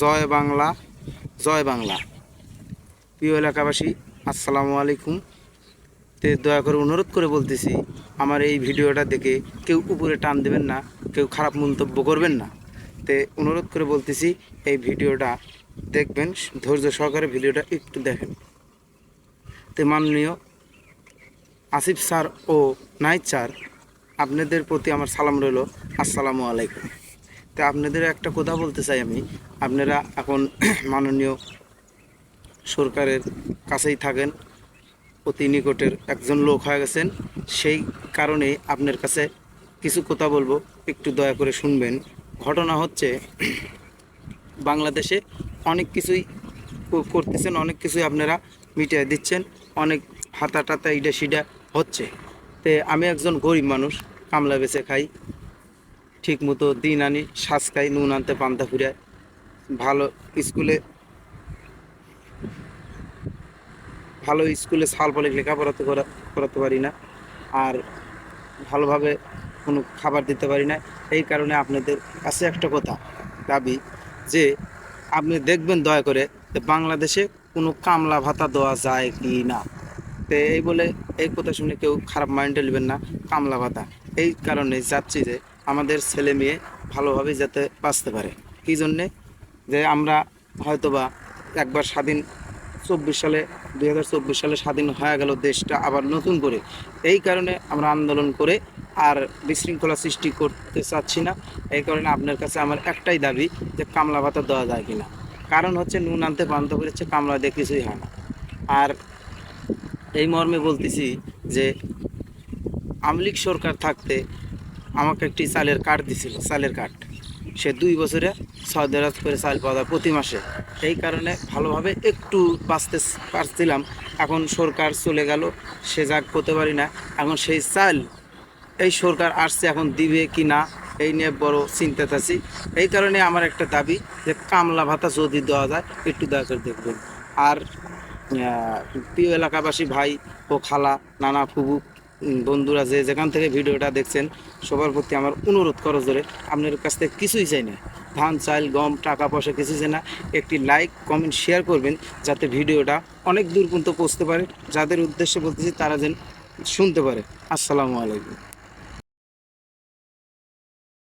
জয় বাংলা জয় বাংলা। প্রিয় এলাকাবাসী, আসসালামু আলাইকুম। তে দয়া করে অনুরোধ করে বলতেছি, আমার এই ভিডিওটা দেখে কেউ উপরে টান দেবেন না, কেউ খারাপ মন্তব্য করবেন না। তে অনুরোধ করে বলতেছি, এই ভিডিওটা দেখবেন, ধৈর্য সহকারে ভিডিওটা একটু দেখেন। তে মাননীয় আসিফ স্যার ও নাইট স্যার, আপনাদের প্রতি আমার সালাম রইল। আসসালামু আলাইকুম। তা আপনাদের একটা কথা বলতে চাই আমি। আপনারা এখন মাননীয় সরকারের কাছেই থাকেন, অতি নিকটের একজন লোক হয়ে গেছেন। সেই কারণে আপনার কাছে কিছু কথা বলব, একটু দয়া করে শুনবেন। ঘটনা হচ্ছে বাংলাদেশে অনেক কিছুই করতেছেন, অনেক কিছুই আপনারা মিটিয়ে দিচ্ছেন, অনেক হাতা টাতা ইডা সিডা হচ্ছে। তে আমি একজন গরিব মানুষ, কামলা বেচে খাই। ঠিক মতো দিন আনি শ্বাস খাই, নুন আনতে পান্তা ফুরায়। ভালো স্কুলে ভালো স্কুলে সাল ফলে লেখাপড়াতে করা করাতে পারি না। আর ভালোভাবে কোনো খাবার দিতে পারি না। এই কারণে আপনাদের কাছে একটা কথা দাবি, যে আপনি দেখবেন দয়া করে বাংলাদেশে কোনো কামলা ভাতা দেওয়া যায় কি না। তো এই বলে এই কথা শুনে কেউ খারাপ মাইন্ডে নেবেন না, কামলা ভাতা। এই কারণে যাচ্ছি যে আমাদের ছেলে মেয়ে ভালোভাবে যাতে বাঁচতে পারে। কী জন্যে? যে আমরা হয়তোবা একবার স্বাধীন চব্বিশ সালে, দুই হাজার চব্বিশ সালে স্বাধীন হয়ে গেল দেশটা আবার নতুন করে। এই কারণে আমরা আন্দোলন করে আর বিশৃঙ্খলা সৃষ্টি করতে চাচ্ছি না। এই কারণে আপনার কাছে আমার একটাই দাবি যে কামলা ভাতা দেওয়া যায় কিনা। কারণ হচ্ছে নুন আনতে বান্ত করেছে, কামলা দিয়ে কিছুই হয় না। আর এই মর্মে বলতেছি যে আমলিক সরকার থাকতে আমাকে একটি চালের কার্ড দিছিল চালের কার্ড সে দুই বছরে দেড় করে চাল পাওয়া যায় প্রতি মাসে। এই কারণে ভালোভাবে একটু বাঁচতে পারছিলাম। এখন সরকার চলে গেল সে যাক করতে পারি না। এখন সেই চাল এই সরকার আসছে এখন দিবে কি না এই নিয়ে বড় চিন্তাত আছি। এই কারণে আমার একটা দাবি যে কামলা ভাতা যদি দেওয়া যায় একটু দয়া করে দেখবেন। আর প্রিয় এলাকাবাসী ভাই ও খালা নানা ফুবু উম, বন্ধুরা যে যেখান থেকে ভিডিওটা দেখছেন, সবার প্রতি আমার অনুরোধ করো ধরে আপনার কাছ থেকে কিছুই চাই না। ধান, চাল, গম, টাকা পয়সা কিছুই চাই না। একটি লাইক কমেন্ট শেয়ার করবেন যাতে ভিডিওটা অনেক দূর পর্যন্ত পৌঁছতে পারে। যাদের উদ্দেশ্যে বলতেছি তারা যেন শুনতে পারে। আসসালামু আলাইকুম।